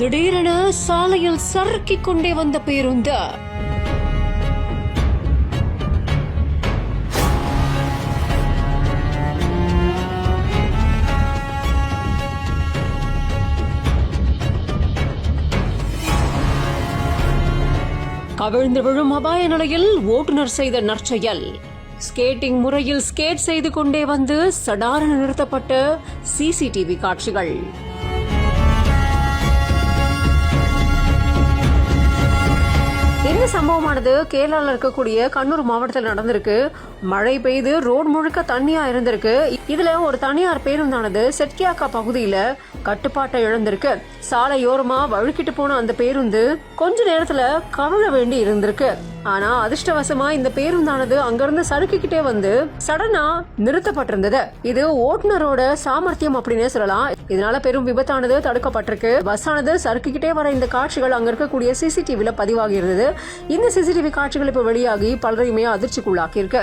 திடீரென சாலையில் சறுக்கிக் கொண்டே வந்த பேருந்து. கவிழ்ந்து விழும் அபாய நிலையில் ஓட்டுநர் செய்த நற்செயல். ஸ்கேட்டிங் முறையில் ஸ்கேட் செய்து கொண்டே வந்து சடாரண நிறுத்தப்பட்ட சிசிடிவி காட்சிகள். சம்பவமானது கேரளாவில் இருக்கக்கூடிய கண்ணூர் மாவட்டத்தில் நடந்திருக்கு. மழை பெய்து ரோடு முழுக்க தண்ணியா இருந்திருக்கு. இதுல ஒரு தனியார் பேருந்தானது செட்கியாக்கா பகுதியில கட்டுப்பாட்டை இழந்திருக்கு. சாலையோரமா வழுக்கிட்டு போன அந்த பேருந்து கொஞ்ச நேரத்துல கவிழ வேண்டி இருந்திருக்கு. ஆனா அதிர்ஷ்டவசமா இந்த பேருந்தானது அங்கிருந்து சறுக்கிக்கிட்டே வந்து சடனா நிறுத்தப்பட்டிருந்தது. இது ஓட்டுநரோட சாமர்த்தியம் அப்படின்னே சொல்லலாம். இதனால பெரும் விபத்தானது தடுக்கப்பட்டிருக்கு. பஸ் ஆனது சறுக்கிக்கிட்டே வர இந்த காட்சிகள் அங்க இருக்கக்கூடிய சிசிடிவில பதிவாகி இருந்தது இந்த சிசிடிவி காட்சிகள் இப்போ வெளியாகி பலரையுமே அதிர்ச்சிக்குள்ளாக்கியிருக்கு.